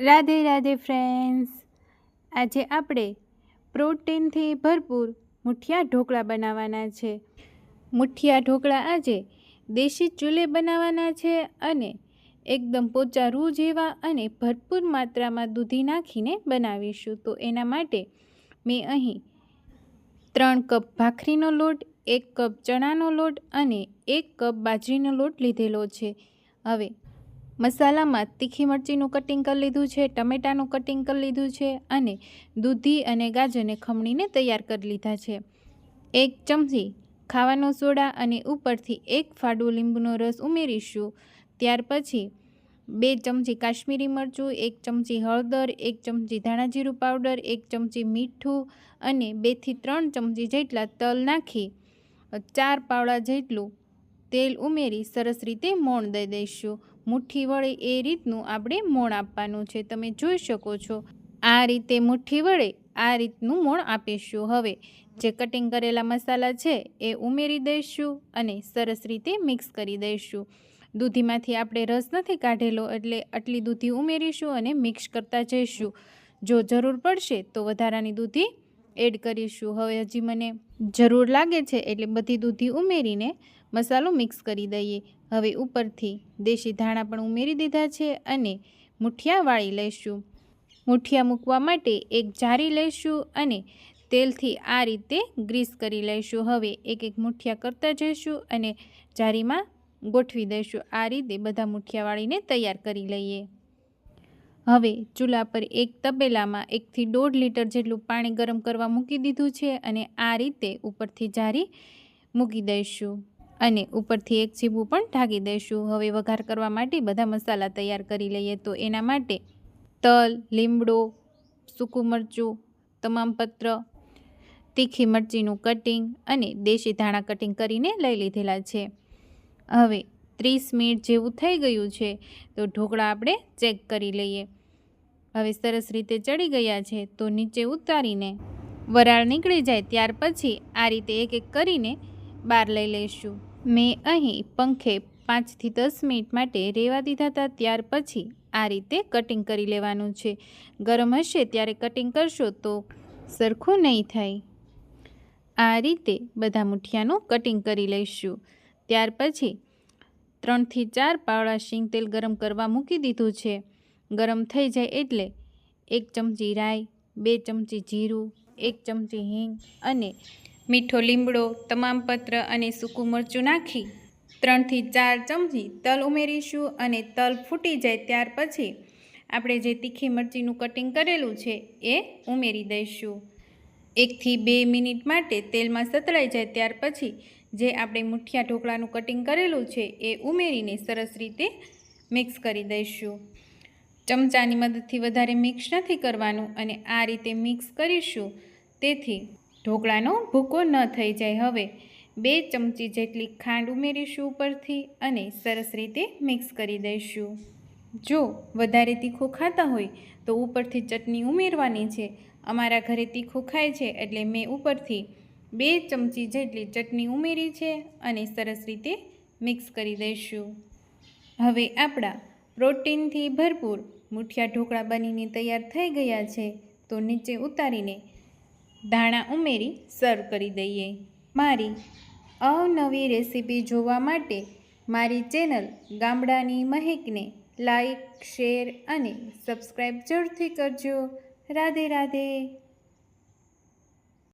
Radhe Radhe friends આજે આપણે પ્રોટીનથી ભરપૂર મુઠિયા ઢોકળા બનાવવાના છે. મુઠિયા ઢોકળા આજે દેશી ચૂલે બનાવવાના છે અને એકદમ પોચા રૂ જેવા અને ભરપૂર માત્રામાં દૂધી નાખીને બનાવીશું. તો એના માટે મેં અહીં ત્રણ કપ ભાખરીનો લોટ, એક કપ ચણાનો લોટ અને એક કપ બાજરીનો લોટ લીધેલો છે. હવે મસાલામાં તીખી મરચીનું કટિંગ કરી લીધું છે, ટમેટાનું કટિંગ કરી લીધું છે અને દૂધી અને ગાજરને ખમણીને તૈયાર કરી લીધા છે. એક ચમચી ખાવાનો સોડા અને ઉપરથી એક ફાડું લીંબુનો રસ ઉમેરીશું. ત્યાર પછી બે ચમચી કાશ્મીરી મરચું, એક ચમચી હળદર, એક ચમચી ધાણાજીરું પાવડર, એક ચમચી મીઠું અને બેથી ત્રણ ચમચી જેટલા તલ નાખી, ચાર પાવડા જેટલું તેલ ઉમેરી સરસ રીતે મોણ દઈ દઈશું. મુઠ્ઠી વડે એ રીતનું આપણે મોણ આપવાનું છે, તમે જોઈ શકો છો. આ રીતે મુઠ્ઠી વડે આ રીતનું મોણ આપીશું. હવે જે કટિંગ કરેલા મસાલા છે, એ ઉમેરી દઈશું અને સરસ રીતે મિક્સ કરી દઈશું. દૂધીમાંથી આપણે રસ નથી કાઢેલો એટલે આટલી દૂધી ઉમેરીશું અને મિક્સ કરતા જઈશું. જો જરૂર પડશે તો વધારાની દૂધી એડ કરીશું. હવે હજી મને જરૂર લાગે છે એટલે બધી દૂધી ઉમેરીને મસાલો મિક્સ કરી દઈએ. હવે ઉપરથી દેશી ધાણા પણ ઉમેરી દીધા છે અને મુઠિયા વાળી લઈશું. મુઠિયા મૂકવા માટે એક જારી લઈશું અને તેલથી આ રીતે ગ્રીસ કરી લઈશું. હવે એક એક મુઠિયા કરતા જઈશું અને જારીમાં ગોઠવી દઈશું. આ રીતે બધા મુઠિયા વાળીને તૈયાર કરી લઈએ. હવે ચૂલા પર એક તપેલામાં એકથી દોઢ લીટર જેટલું પાણી ગરમ કરવા મૂકી દીધું છે અને આ રીતે ઉપરથી જારી મૂકી દઈશું અને ઉપરથી એક ચીબું પણ ઢાંકી દઈશું. હવે વઘાર કરવા માટે બધા મસાલા તૈયાર કરી લઈએ તો એના માટે તલ, લીમડો, સૂકું મરચું, તમામ પત્ર, તીખી મરચીનું કટિંગ અને દેશી ધાણા કટિંગ કરીને લઈ લીધેલા છે. હવે ત્રીસ મિનિટ જેવું થઈ ગયું છે તો ઢોકળા આપણે ચેક કરી લઈએ. હવે સરસ રીતે ચડી ગયા છે, તો નીચે ઉતારીને વરાળ નીકળી જાય ત્યાર પછી આ રીતે એક એક કરીને બહાર લઈ લઈશું. મેં અહીં પંખે પાંચથી દસ મિનિટ માટે રહેવા દીધા હતા, ત્યાર પછી આ રીતે કટિંગ કરી લેવાનું છે. ગરમ હશે ત્યારે કટિંગ કરશો તો સરખું નહીં થાય. આ રીતે બધા મુઠિયાનું કટિંગ કરી લઈશું. ત્યાર પછી ત્રણથી ચાર પાવડા શીંગ તેલ ગરમ કરવા મૂકી દીધું છે. ગરમ થઈ જાય એટલે એક ચમચી રાઈ, બે ચમચી જીરું, એક ચમચી હિંગ અને મીઠો લીમડો, તમામ પત્ર અને સૂકું મરચું નાખી ત્રણથી ચાર ચમચી તલ ઉમેરીશું અને તલ ફૂટી જાય ત્યાર પછી આપણે જે તીખી મરચીનું કટિંગ કરેલું છે એ ઉમેરી દઈશું. એકથી બે મિનિટ માટે તેલમાં સતળાઈ જાય ત્યાર પછી જે આપણે મુઠિયા ઢોકળાનું કટિંગ કરેલું છે એ ઉમેરીને સરસ રીતે મિક્સ કરી દઈશું. ચમચાની મદદથી વધારે મિક્સ નથી કરવાનું અને આ રીતે મિક્સ કરીશું. તેથી ઢોકળાનો ભૂકો ન થઈ જાય. હવે બે ચમચી જેટલી ખાંડ ઉમેરીશું ઉપરથી અને સરસ રીતે મિક્સ કરી દઈશું. જો વધારે તીખું ખાતા હોય તો ઉપરથી ચટણી ઉમેરવાની છે. અમારા ઘરે તીખું ખાય છે એટલે મેં ઉપરથી બે ચમચી જેટલી ચટણી ઉમેરી છે અને સરસ રીતે મિક્સ કરી દઈશું. હવે આપણા પ્રોટીનથી ભરપૂર મુઠિયા ઢોકળા બનીને તૈયાર થઈ ગયા છે, તો નીચે ઉતારીને ધાણા ઉમેરી સર્વ કરી દઈએ. મારી અવનવી રેસીપી જોવા માટે મારી ચેનલ ગામડાની મહેકને લાઈક શેર અને સબસ્ક્રાઈબ જરૂરથી કરજો. રાધે રાધે.